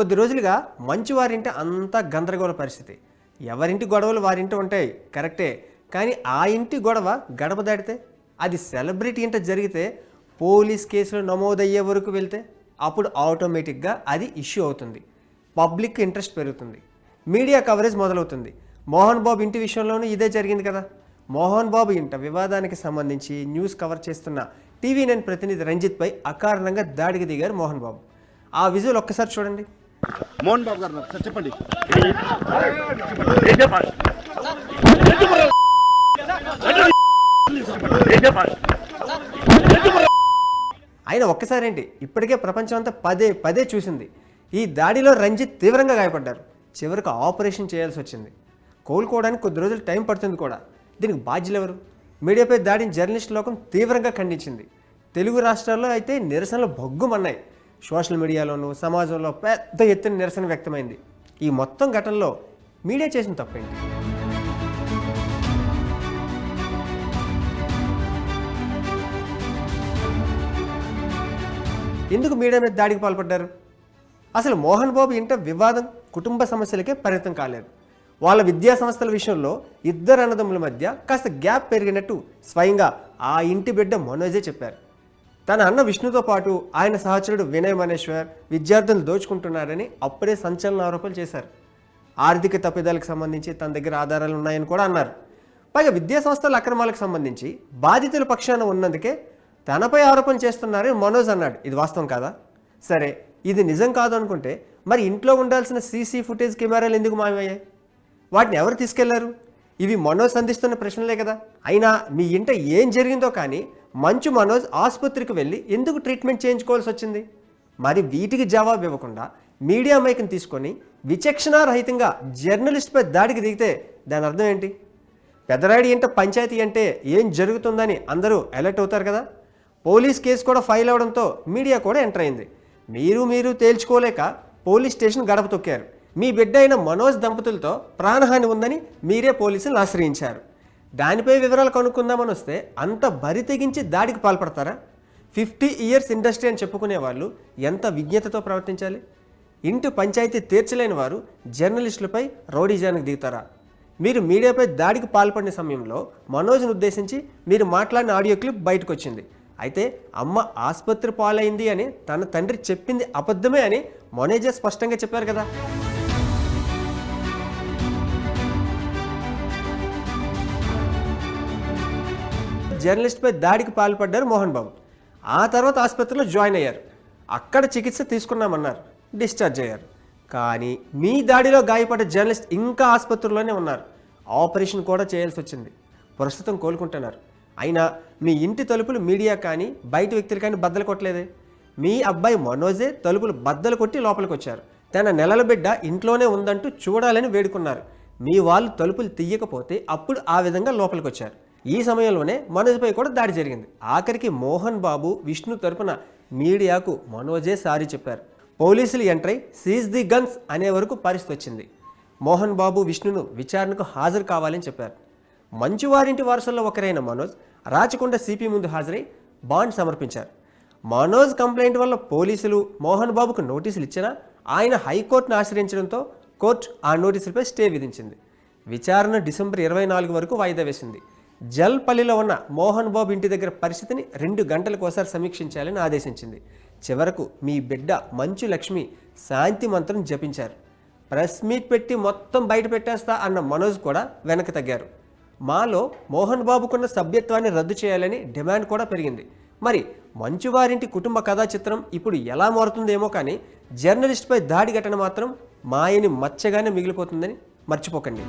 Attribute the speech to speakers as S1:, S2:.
S1: కొద్ది రోజులుగా మంచి వారింటి అంతా గందరగోళ పరిస్థితి. ఎవరింటి గొడవలు వారింటి ఉంటాయి కరెక్టే. కానీ ఆ ఇంటి గొడవ గడప దాటితే అది సెలబ్రిటీ ఇంట జరిగితే పోలీస్ కేసులు నమోదయ్యే వరకు వెళ్తే అప్పుడు ఆటోమేటిక్గా అది ఇష్యూ అవుతుంది. పబ్లిక్ ఇంట్రెస్ట్ పెరుగుతుంది. మీడియా కవరేజ్ మొదలవుతుంది. మోహన్ బాబు ఇంటి విషయంలోనూ ఇదే జరిగింది కదా. మోహన్ బాబు ఇంట వివాదానికి సంబంధించి న్యూస్ కవర్ చేస్తున్న టీవీ నైన్ ప్రతినిధి రంజిత్పై అకారణంగా దాడికి దిగారు మోహన్ బాబు. ఆ విజువల్ ఒక్కసారి చూడండి.
S2: మోహన్ బాబు గారు సార్ చెప్పండి.
S1: ఆయన ఒక్కసారేంటి ఇప్పటికే ప్రపంచం అంతా పదే పదే చూసింది. ఈ దాడిలో రంజిత్ తీవ్రంగా గాయపడ్డారు. చివరికి ఆపరేషన్ చేయాల్సి వచ్చింది. కోలుకోవడానికి కొద్ది రోజులు టైం పడుతుంది కూడా. దీనికి బాధ్యులు ఎవరు? మీడియాపై దాడిని జర్నలిస్ట్ లోకం తీవ్రంగా ఖండించింది. తెలుగు రాష్ట్రాల్లో అయితే నిరసనలు భగ్గుమన్నాయి. సోషల్ మీడియాలోనూ సమాజంలో పెద్ద ఎత్తున నిరసన వ్యక్తమైంది. ఈ మొత్తం ఘటనలో మీడియా చేసిన తప్పేంటి? ఎందుకు మీడియా మీద దాడికి పాల్పడ్డారు? అసలు మోహన్ బాబు ఇంట వివాదం కుటుంబ సమస్యలకే పరిమితం కాలేదు. వాళ్ళ విద్యా సంస్థల విషయంలో ఇద్దరు అన్నదమ్ముల మధ్య కాస్త గ్యాప్ పెరిగినట్టు స్వయంగా ఆ ఇంటి బిడ్డ మనోజే చెప్పారు. తన అన్న విష్ణుతో పాటు ఆయన సహచరుడు వినయ్ మనేశ్వర్ విద్యార్థులు దోచుకుంటున్నారని అప్పుడే సంచలన ఆరోపణలు చేశారు. ఆర్థిక తప్పిదాలకు సంబంధించి తన దగ్గర ఆధారాలు ఉన్నాయని కూడా అన్నారు. పైగా విద్యా సంస్థల అక్రమాలకు సంబంధించి బాధితుల పక్షాన ఉన్నందుకే తనపై ఆరోపణ చేస్తున్నారని మనోజ్ అన్నాడు. ఇది వాస్తవం కాదా? సరే ఇది నిజం కాదు అనుకుంటే మరి ఇంట్లో ఉండాల్సిన సీసీ ఫుటేజ్ కెమెరాలు ఎందుకు మాయమయ్యాయి? వాటిని ఎవరు తీసుకెళ్ళారు? ఇవి మనోజ్ సంధిస్తున్న ప్రశ్నలే కదా. అయినా మీ ఇంట ఏం జరిగిందో కానీ మంచు మనోజ్ ఆసుపత్రికి వెళ్ళి ఎందుకు ట్రీట్మెంట్ చేయించుకోవాల్సి వచ్చింది? మరి వీటికి జవాబు ఇవ్వకుండా మీడియా మైక్ని తీసుకొని విచక్షణారహితంగా జర్నలిస్ట్పై దాడికి దిగితే దాని అర్థం ఏంటి? పెదరాడి ఇంట పంచాయతీ అంటే ఏం జరుగుతుందని అందరూ అలర్ట్ అవుతారు కదా. పోలీస్ కేసు కూడా ఫైల్ అవడంతో మీడియా కూడా ఎంటర్ అయింది. మీరు మీరు తేల్చుకోలేక పోలీస్ స్టేషన్ గడప తొక్కారు. మీ బిడ్డ అయిన మనోజ్ దంపతులతో ప్రాణహాని ఉందని మీరే పోలీసులు ఆశ్రయించారు. దానిపై వివరాలు కనుక్కుందామని వస్తే అంత బరి తెగించి దాడికి పాల్పడతారా? ఫిఫ్టీ ఇయర్స్ ఇండస్ట్రీ అని చెప్పుకునే వాళ్ళు ఎంత విజ్ఞతతో ప్రవర్తించాలి? ఇంటి పంచాయతీ తీర్చలేని వారు జర్నలిస్టులపై రౌడీజానికి దిగుతారా? మీరు మీడియాపై దాడికి పాల్పడిన సమయంలో మనోజ్ను ఉద్దేశించి మీరు మాట్లాడిన ఆడియో క్లిప్ బయటకు వచ్చింది అయితే అమ్మ ఆసుపత్రి పాలైంది అని తన తండ్రి చెప్పింది అబద్ధమే అని మనోజే స్పష్టంగా చెప్పారు కదా. జర్నలిస్ట్పై దాడికి పాల్పడ్డారు మోహన్ బాబు. ఆ తర్వాత ఆసుపత్రిలో జాయిన్ అయ్యారు. అక్కడ చికిత్స తీసుకున్నామన్నారు. డిశ్చార్జ్ అయ్యారు. కానీ మీ దాడిలో గాయపడ్డ జర్నలిస్ట్ ఇంకా ఆసుపత్రిలోనే ఉన్నారు. ఆపరేషన్ కూడా చేయాల్సి వచ్చింది. ప్రస్తుతం కోలుకుంటున్నారు. అయినా మీ ఇంటి తలుపులు మీడియా కానీ బయట వ్యక్తులు కానీ బద్దలు కొట్టలేదే. మీ అబ్బాయి మనోజే తలుపులు బద్దలు కొట్టి లోపలికి వచ్చారు. తన నెలల బిడ్డ ఇంట్లోనే ఉందంటూ చూడాలని వేడుకున్నారు. మీ వాళ్ళు తలుపులు తీయకపోతే అప్పుడు ఆ విధంగా లోపలికి వచ్చారు. ఈ సమయంలోనే మనోజ్పై కూడా దాడి జరిగింది. ఆఖరికి మోహన్ బాబు విష్ణు తరపున మీడియాకు మనోజే సారీ చెప్పారు. పోలీసులు ఎంటర్ సీజ్ ది గన్స్ అనే వరకు పరిస్థితి వచ్చింది. మోహన్ బాబు విష్ణును విచారణకు హాజరు కావాలని చెప్పారు. మంచువారింటి వారసుల్లో ఒకరైన మనోజ్ రాచకొండ సిపి ముందు హాజరై బాండ్ సమర్పించారు. మనోజ్ కంప్లైంట్ వల్ల పోలీసులు మోహన్ బాబుకు నోటీసులు ఇచ్చినా ఆయన హైకోర్టును ఆశ్రయించడంతో కోర్టు ఆ నోటీసులపై స్టే విధించింది. విచారణ డిసెంబర్ ఇరవై నాలుగు వరకు వాయిదా వేసింది. జల్పల్లిలో ఉన్న మోహన్ బాబు ఇంటి దగ్గర పరిస్థితిని రెండు గంటలకు ఒకసారి సమీక్షించాలని ఆదేశించింది. చివరకు మీ బిడ్డ మంచు లక్ష్మి శాంతి మంత్రం జపించారు. ప్రెస్ మీట్ పెట్టి మొత్తం బయట పెట్టేస్తా అన్న మనోజ్ కూడా వెనక్కి తగ్గారు. మాలో మోహన్ బాబుకున్న సభ్యత్వాన్ని రద్దు చేయాలని డిమాండ్ కూడా పెరిగింది. మరి మంచువారింటి కుటుంబ కథా చిత్రం ఇప్పుడు ఎలా మారుతుందేమో కానీ జర్నలిస్ట్పై దాడి ఘటన మాత్రం మాయని మచ్చగానే మిగిలిపోతుందని మర్చిపోకండి.